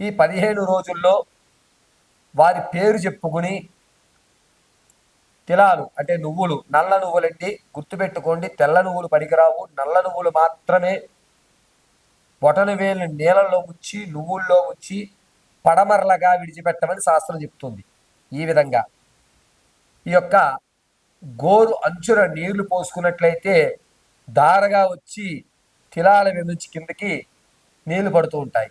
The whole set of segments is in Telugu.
ఈ పదిహేను రోజుల్లో వారి పేరు చెప్పుకుని తిలాలు అంటే నువ్వులు నల్ల నువ్వులండి గుర్తుపెట్టుకోండి తెల్ల నువ్వులు పనికిరావు. నల్ల నువ్వులు మాత్రమే బొటన వేలు నీళ్ళలో ఉంచి నువ్వుల్లో ఉంచి పడమరలగా విడిచిపెట్టమని శాస్త్రం చెప్తుంది. ఈ విధంగా ఈ యొక్క గోరు అంచున నీళ్ళు పోసుకున్నట్లయితే దారగా వచ్చి తిలాల నుంచి కిందకి నీళ్ళు పడుతూ ఉంటాయి.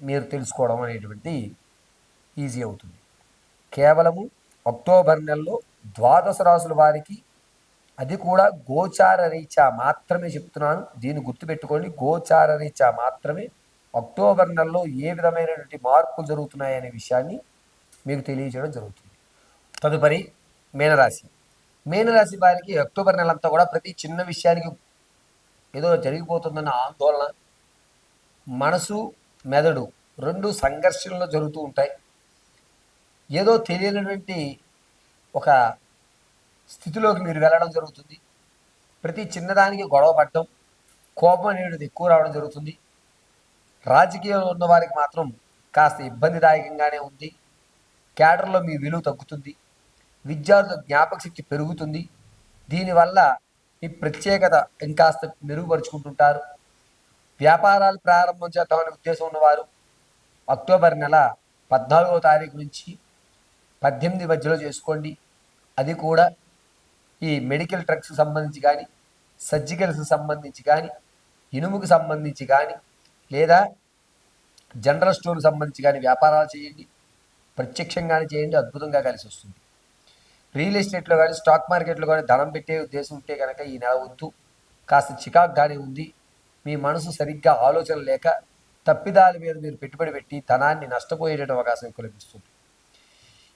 మీరు తెలుసుకోవడం అనేటువంటి ఈజీ అవుతుంది. కేవలము అక్టోబర్ నెలలో ద్వాదశ రాసుల వారికి అది కూడా గోచార రీత్యా మాత్రమే చెప్తున్నాను. దీన్ని గుర్తుపెట్టుకోండి. గోచార రీత్యా మాత్రమే అక్టోబర్ నెలలో ఏ విధమైనటువంటి మార్పులు జరుగుతున్నాయనే విషయాన్ని మీకు తెలియజేయడం జరుగుతుంది. తదుపరి మీనరాశి. మీనరాశి వారికి అక్టోబర్ నెల అంతా కూడా ప్రతి చిన్న విషయానికి ఏదో జరిగిపోతుందన్న ఆందోళన మనసు మెదడు రెండు సంఘర్షణలు జరుగుతూ ఉంటాయి. ఏదో తెలియనటువంటి ఒక స్థితిలోకి మీరు వెళ్ళడం జరుగుతుంది. ప్రతి చిన్నదానికి గొడవ పడటం కోపం అనేది ఎక్కువ రావడం జరుగుతుంది. రాజకీయంలో ఉన్న వారికి మాత్రం కాస్త ఇబ్బందిదాయకంగానే ఉంది. క్యాడర్లో మీ విలువ తగ్గుతుంది. విద్యార్థుల జ్ఞాపక శక్తి పెరుగుతుంది. దీనివల్ల మీ ప్రత్యేకత ఇంకాస్త మెరుగుపరుచుకుంటుంటారు. వ్యాపారాలు ప్రారంభం చేద్దామనే ఉద్దేశం ఉన్నవారు అక్టోబర్ నెల పద్నాలుగో తారీఖు నుంచి పద్దెనిమిది మధ్యలో చేసుకోండి. అది కూడా ఈ మెడికల్ డ్రగ్స్కి సంబంధించి కానీ సర్జికల్స్కి సంబంధించి కానీ ఇనుముకి సంబంధించి కానీ లేదా జనరల్ స్టోర్కి సంబంధించి కానీ వ్యాపారాలు చేయండి. ప్రత్యక్షంగానే చేయండి అద్భుతంగా కలిసి వస్తుంది. రియల్ ఎస్టేట్లో కానీ స్టాక్ మార్కెట్లో కానీ ధనం పెట్టే ఉద్దేశం ఉంటే కనుక ఈ నెల వద్దు. కాస్త చికాక్గానే ఉంది. మీ మనసు సరిగ్గా ఆలోచన లేక తప్పిదాల మీద మీరు పెట్టుబడి పెట్టి ధనాన్ని నష్టపోయేట అవకాశం ఎక్కువ లభిస్తుంది.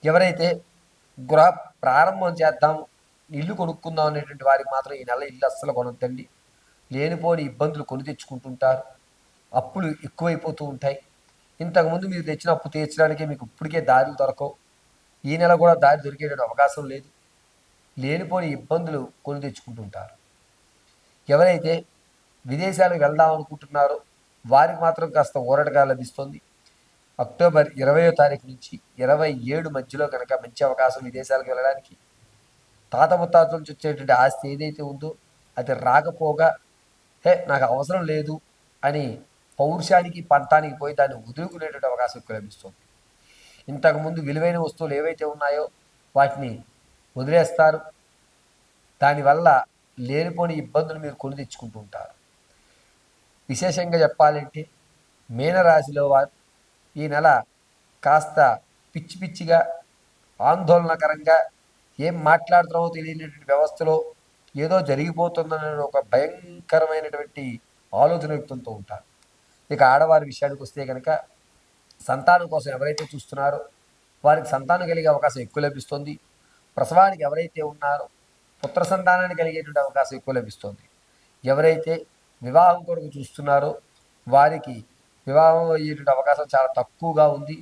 ఎవరైతే గృహ ప్రారంభం చేద్దాం ఇల్లు కొనుక్కుందాం అనేటువంటి వారికి మాత్రం ఈ నెల ఇల్లు అస్సలు కొనొద్దండి. లేనిపోని ఇబ్బందులు కొని తెచ్చుకుంటుంటారు. అప్పులు ఎక్కువైపోతూ ఉంటాయి. ఇంతకుముందు మీరు తెచ్చిన అప్పు తీర్చడానికి మీకు ఇప్పటికే దారులు దొరకవు. ఈ నెల కూడా దారి దొరికేటువంటి అవకాశం లేదు. లేనిపోని ఇబ్బందులు కొని తెచ్చుకుంటుంటారు. ఎవరైతే విదేశాలకు వెళ్దాం అనుకుంటున్నారు. వారికి మాత్రం కాస్త ఊరటగా లభిస్తుంది. అక్టోబర్ ఇరవయో తారీఖు నుంచి ఇరవై ఏడు మధ్యలో కనుక మంచి అవకాశం విదేశాలకు వెళ్ళడానికి తాత ముత్తాతల నుంచి వచ్చేటువంటి ఆస్తి ఏదైతే ఉందో అది రాకపోగా హే నాకు అవసరం లేదు అని పౌరుషానికి పంతానికి పోయి దాన్ని వదులుకునేటువంటి అవకాశం ఎక్కువ లభిస్తుంది. ఇంతకుముందు విలువైన వస్తువులు ఏవైతే ఉన్నాయో వాటిని వదిలేస్తారు. దానివల్ల లేనిపోని ఇబ్బందులు మీరు కొని తెచ్చుకుంటూ ఉంటారు. విశేషంగా చెప్పాలంటే మీనరాశిలో వారు ఈ నెల కాస్త పిచ్చి పిచ్చిగా ఆందోళనకరంగా ఏం మాట్లాడుతున్నామో తెలియనటువంటి వ్యవస్థలో ఏదో జరిగిపోతుందనే ఒక భయంకరమైనటువంటి ఆలోచన వ్యక్తంతో ఉంటారు. ఇక ఆడవారి విషయానికి వస్తే కనుక సంతానం కోసం ఎవరైతే చూస్తున్నారో వారికి సంతానం కలిగే అవకాశం ఎక్కువ లభిస్తుంది. ప్రసవానికి ఎవరైతే ఉన్నారో పుత్ర సంతానాన్ని కలిగేటువంటి అవకాశం ఎక్కువ లభిస్తుంది. ఎవరైతే వివాహం కొరకు చూస్తున్నారో. వారికి వివాహం అయ్యేటువంటి అవకాశం చాలా తక్కువగా ఉంది.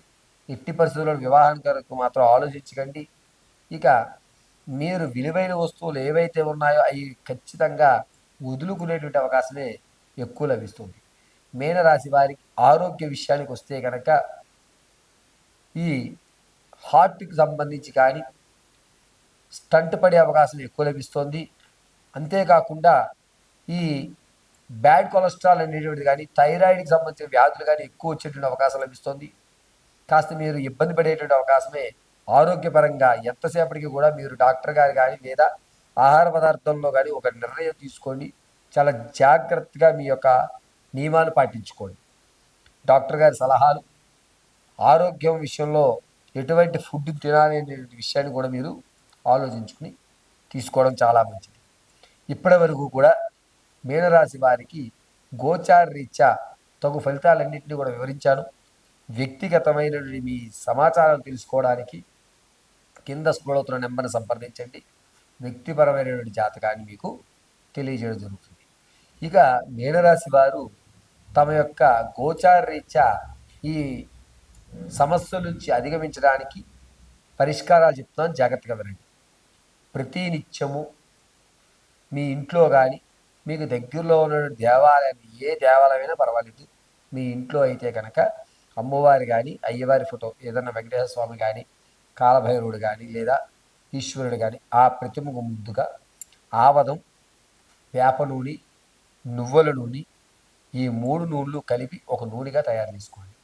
ఎట్టి పరిస్థితుల్లో వివాహం కొరకు మాత్రం ఆలోచించకండి. ఇక మీరు విలువైన వస్తువులు ఏవైతే ఉన్నాయో అవి ఖచ్చితంగా వదులుకునేటువంటి అవకాశమే ఎక్కువ లభిస్తుంది. మీనరాశి వారికి ఆరోగ్య విషయానికి వస్తే కనుక ఈ హార్ట్కి సంబంధించి కానీ స్టంట్ పడే అవకాశం ఎక్కువ లభిస్తుంది. అంతేకాకుండా ఈ బ్యాడ్ కొలెస్ట్రాల్ అనేటువంటిది కానీ థైరాయిడ్కి సంబంధించిన వ్యాధులు కానీ ఎక్కువ వచ్చేటువంటి అవకాశం లభిస్తుంది. కాస్త మీరు ఇబ్బంది పడేటువంటి అవకాశమే. ఆరోగ్యపరంగా ఎంతసేపటికి కూడా మీరు డాక్టర్ గారు కానీ లేదా ఆహార పదార్థంలో కానీ ఒక నిర్ణయం తీసుకోండి. చాలా జాగ్రత్తగా మీ యొక్క నియమాలు పాటించుకోండి. డాక్టర్ గారి సలహాలు ఆరోగ్యం విషయంలో ఎటువంటి ఫుడ్ తినాలి అనే విషయాన్ని కూడా మీరు ఆలోచించుకుని తీసుకోవడం చాలా మంచిది. ఇప్పటి వరకు కూడా మీనరాశి వారికి గోచార రీత్యా తగు ఫలితాలన్నింటినీ కూడా వివరించాను. వ్యక్తిగతమైన మీ సమాచారం తెలుసుకోవడానికి కింద స్క్రోల్ నెంబర్ని సంప్రదించండి. వ్యక్తిపరమైనటువంటి జాతకాన్ని మీకు తెలియజేయడం జరుగుతుంది. ఇక మీనరాశి వారు తమ యొక్క గోచార రీత్యా ఈ సమస్య నుంచి అధిగమించడానికి పరిష్కారాలు చెప్తున్నాను. జాగ్రత్తగా వినండి. ప్రతి నిత్యము మీ ఇంట్లో కానీ మీకు దగ్గరలో ఉన్న దేవాలయం ఏ దేవాలయమైనా పర్వాలేదు. మీ ఇంట్లో అయితే కనుక అమ్మవారి కానీ అయ్యవారి ఫోటో ఏదన్నా వెంకటేశ్వర స్వామి కానీ కాలభైరవుడు కానీ లేదా ఈశ్వరుడు కానీ ఆ ప్రతిమకు ముందుగా ఆవదం వేప నూనె నువ్వుల నూనె ఈ మూడు నూనెలు కలిపి ఒక నూనెగా తయారు చేసుకోండి.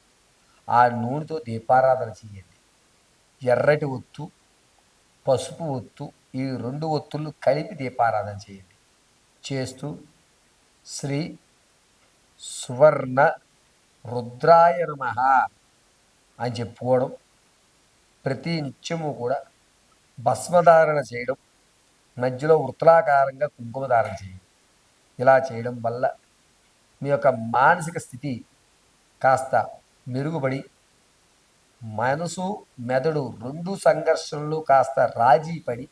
ఆ నూనెతో దీపారాధన చేయండి. ఎర్రటి ఒత్తు పసుపు ఒత్తు ఈ రెండు ఒత్తులు కలిపి దీపారాధన చేయండి. చేస్తూ శ్రీ సువర్ణ రుద్రాయ నమ అని చెప్పుకోవడం ప్రతి నిత్యము కూడా భస్మధారణ చేయడం మధ్యలో వృత్తాకారంగా కుంకుమ ధారణ చేయడం. ఇలా చేయడం వల్ల మీ యొక్క మానసిక స్థితి కాస్త మెరుగుపడి మనసు మెదడు రెండు సంఘర్షణలు కాస్త రాజీ పడి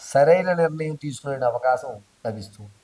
సరైన నిర్ణయం తీసుకునే అవకాశం లభిస్తుంది.